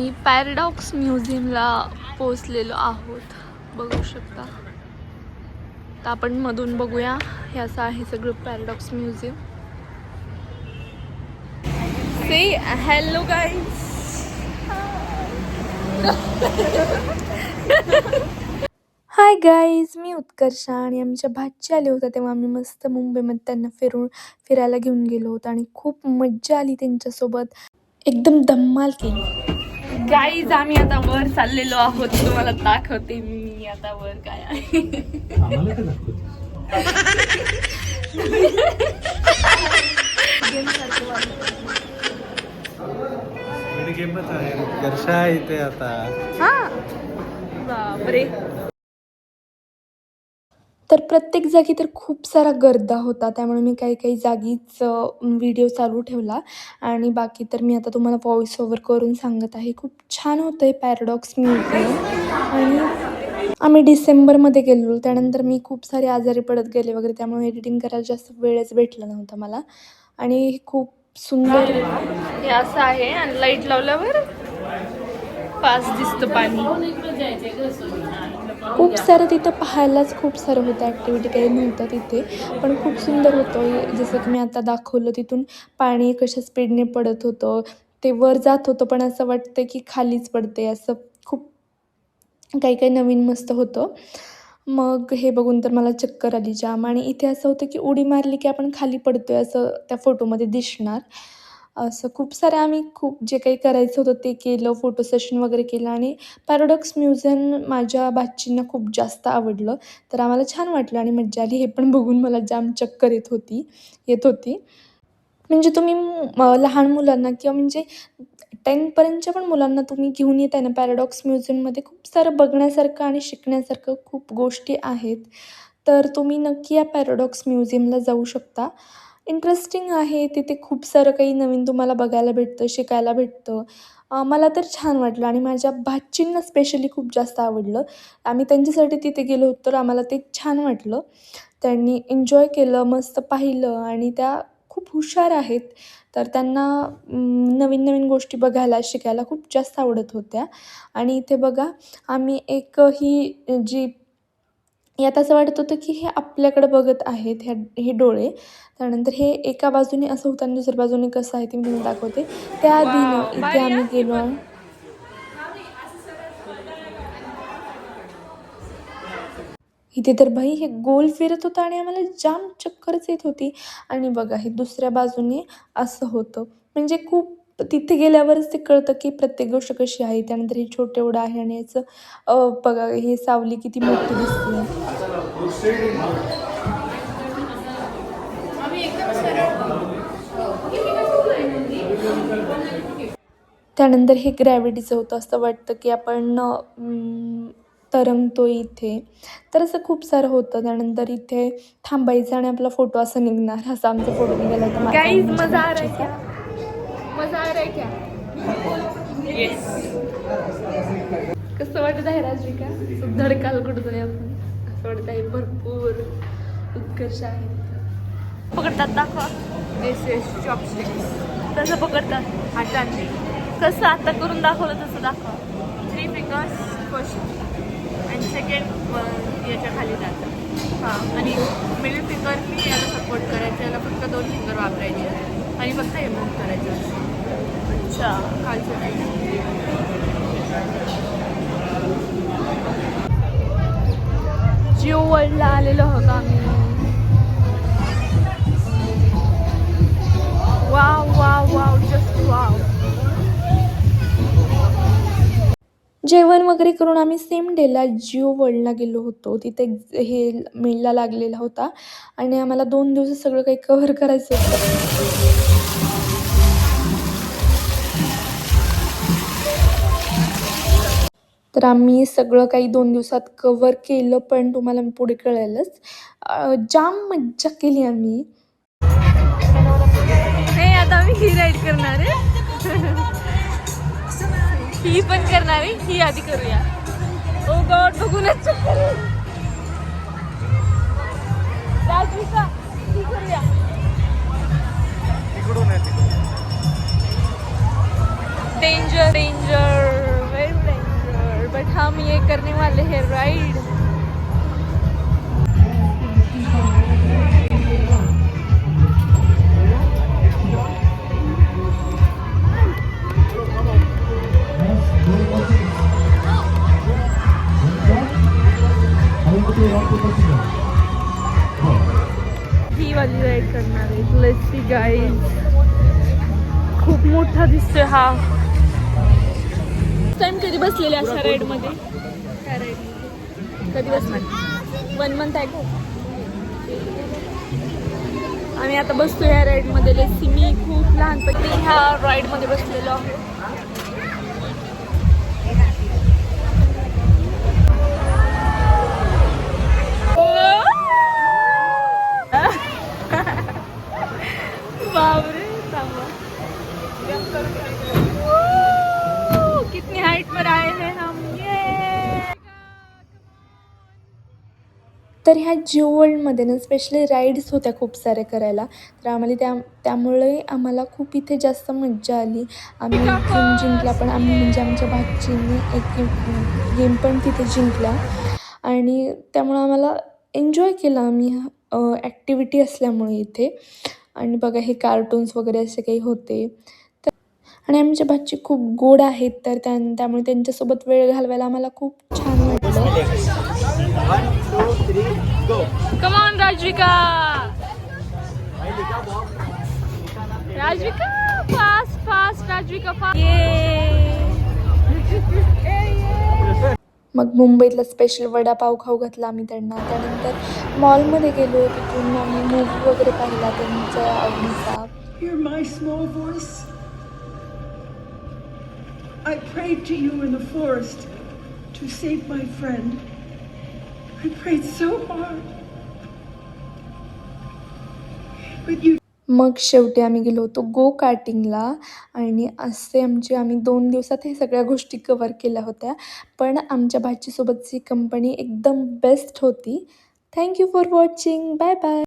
मी paradox म्युझियमला पोचलेलो आहोत. बघू शकता. तर आपण मधून बघूया. हे असं आहे सगळं पॅराडॉक्स म्युझियम से हॅलो गाईज हाय गाईज मी उत्कर्षा आणि आमच्या भाची आले होत्या तेव्हा आम्ही मस्त मुंबईमध्ये त्यांना फिरून फिरायला घेऊन गेलो होतो आणि खूप मज्जा आली त्यांच्यासोबत. एकदम धम्माल केली. गाईज आम्ही आता वर चाललेलो आहोत. तुम्हाला दाखवते मी आता वर काय आहे. गेमच आहे. वर्षा इथे आता. हा. बापरे. प्रत्येक जागी तर खूप सारा गर्दा होता त्यामुळे मी काही काही जागीच व्हिडिओ चालू ठेवला. आणि बाकी तर मी आता तुम्हाला व्हॉइस ओव्हर करून सांगत आहे. खूप छान होतं आहे पॅराडॉक्स म्युझियम आणि आम्ही डिसेंबरमध्ये गेलेलो त्यानंतर मी खूप सारे आजारी पडत गेले वगैरे त्यामुळे एडिटिंग करायला जास्त वेळच भेटला नव्हता मला. आणि खूप सुंदर हे असं आहे. आणि लाइट लावल्यावर पाच दिसतं पाणी. खूप सारं तिथं पाहायलाच खूप सारं होतं. ॲक्टिव्हिटी काही नव्हतं तिथे. पण खूप सुंदर होतं. जसं की मी आता दाखवलं तिथून पाणी कशा स्पीडने पडत होतं. ते वर जात होतं पण असं वाटतं की खालीच पडते असं खूप काही काही नवीन मस्त होतं. मग हे बघून तर मला चक्कर आली जाम. आणि इथे असं होतं की उडी मारली की आपण खाली पडतोय असं त्या फोटोमध्ये दिसणार. असं खूप सारे आम्ही खूप जे काही करायचं होतं ते केलं फोटो सेशन वगैरे केलं आणि पॅरोडॉक्स म्युझियम माझ्या भाचींना खूप जास्त आवडलं. तर आम्हाला छान वाटलं आणि मज्जा आली. हे पण बघून मला जाम चक्कर येत होती येत होती. म्हणजे तुम्ही लहान मुलांना किंवा म्हणजे टेनपर्यंतच्या पण मुलांना तुम्ही घेऊन येत आहे ना पॅराडॉक्स म्युझियममध्ये खूप सारं बघण्यासारखं आणि शिकण्यासारखं खूप गोष्टी आहेत. तर तुम्ही नक्की या पॅराडॉक्स म्युझियमला जाऊ शकता. इंटरेस्टिंग आहे. तिथे खूप सारं काही नवीन तुम्हाला बघायला भेटतं शिकायला भेटतं. मला तर छान वाटलं आणि माझ्या भाचींना स्पेशली खूप जास्त आवडलं. आम्ही त्यांच्यासाठी तिथे गेलो होतो तर आम्हाला ते छान वाटलं. त्यांनी एन्जॉय केलं मस्त पाहिलं आणि त्या खूप हुशार आहेत. तर त्यांना नवीन नवीन गोष्टी बघायला शिकायला खूप जास्त आवडत होत्या. आणि इथे बघा आम्ही एक ही जी यात असं वाटत होतं की हे आपल्याकडे बघत आहेत ह्या हे डोळे. त्यानंतर हे एका बाजूने असं होतं आणि दुसऱ्या बाजूने कसं आहे ते मी दाखवते. त्याआधी ना इथे आम्ही गेलो इथे तर भाई हे गोल फिरत होतं आणि आम्हाला जाम चक्करच येत होती. आणि बघा हे दुसऱ्या बाजूने असं होतं. म्हणजे खूप तिथे गेल्यावरच ते कळतं की प्रत्येक गोष्ट कशी आहे. त्यानंतर हे छोटे एवढं आहे आणि याचं बघा हे सावली किती मोठी दिसते. त्यानंतर हे ग्रॅव्हिटीचं होतं असं वाटतं की आपण तरंगतो इथे. तर असं खूप सारं होतं. त्यानंतर इथे थांबायचं आणि आपला फोटो असं निघणार. असं आमचा फोटो निघाला होता. मजा आ रहा है. क्या? येस कसं वाटत आहे राजविका? धडकाल कुठतरी आपण. असं वाटत आहे भरपूर उत्कर्ष आहे. पकडतात दाखवा. येस येस चॉपस्टिक्स तसं पकडतात. हाताने. कसं आता करून दाखवलं तसं दाखवा. थ्री फिंगर्स फर्स्ट आणि सेकंड याच्या खाली जातं. हां. आणि मिडल फिंगरनी याला सपोर्ट करायचं याला फक्त दोन फिंगर वापरायचे. आणि फक्त हे मूव करायचं. अच्छा जिओ वर्ल्डला आलेलो होतो आम्ही. Wow wow wow just wow. जेवण वगैरे करून आम्ही सेम डेला जिओ वर्ल्डला गेलो होतो. तिथे हे मेलला लागलेला होता. आणि आम्हाला दोन दिवस सगळं काही कव्हर करायचं होतं. तर आम्ही सगळं काही दोन दिवसात कवर केलं पण तुम्हाला मी पुढे कळेलच. जाम मज्जा केली आम्ही. हे आता आम्ही ही राईड करणार आहे. ही पण करणार आहे ही आधी करूया. Oh ओ गॉड बघूनच. करने वाले हैं राइड ही वाली राईड करणार आहे लस्सी टाइम कधी बसलेले अशा राईडमध्ये? कधी बसणार वन मंथ आहे का आम्ही आता बसतो ह्या राईडमध्ये. लस्सी मी खूप लहानपणी ह्या राईडमध्ये बसलेलो आहे. तर ह्या जिओ वर्ल्डमध्ये ना स्पेशली राईड्स होत्या खूप साऱ्या करायला. तर आम्हाला त्या त्यामुळे आम्हाला खूप इथे जास्त मज्जा आली. आम्ही गेम जिंकला पण आम्ही म्हणजे आमच्या भाचींनी एक गेम पण तिथे जिंकला. आणि त्यामुळं आम्हाला एन्जॉय केला आम्ही ॲक्टिव्हिटी असल्यामुळे इथे. आणि बघा हे कार्टून्स वगैरे असे काही होते. तर आणि आमच्या भाची खूप गोड आहेत तर त्या त्यामुळे त्यांच्यासोबत वेळ घालवायला आम्हाला खूप छान वाटलं. Come on, Rajvika! Rajvika, fast, fast, Rajvika, fast. मग मुंबईतला स्पेशल वडापाव खाऊ घातला आम्ही त्यांना त्यानंतर मॉलमध्ये गेलो तिथून आम्ही मूवी वगैरे पाहिला त्यांच्या आवडीचा Hear my small voice? I prayed to you in the forest to save my friend. मग शेवटी आम्ही गेलो होतो गो कार्टिंगला आणि असे आमचे आम्ही दोन दिवसात हे सगळ्या गोष्टी कवर केल्या होत्या. पण आमच्या भाचीसोबतची कंपनी एकदम बेस्ट होती. Thank you for watching bye bye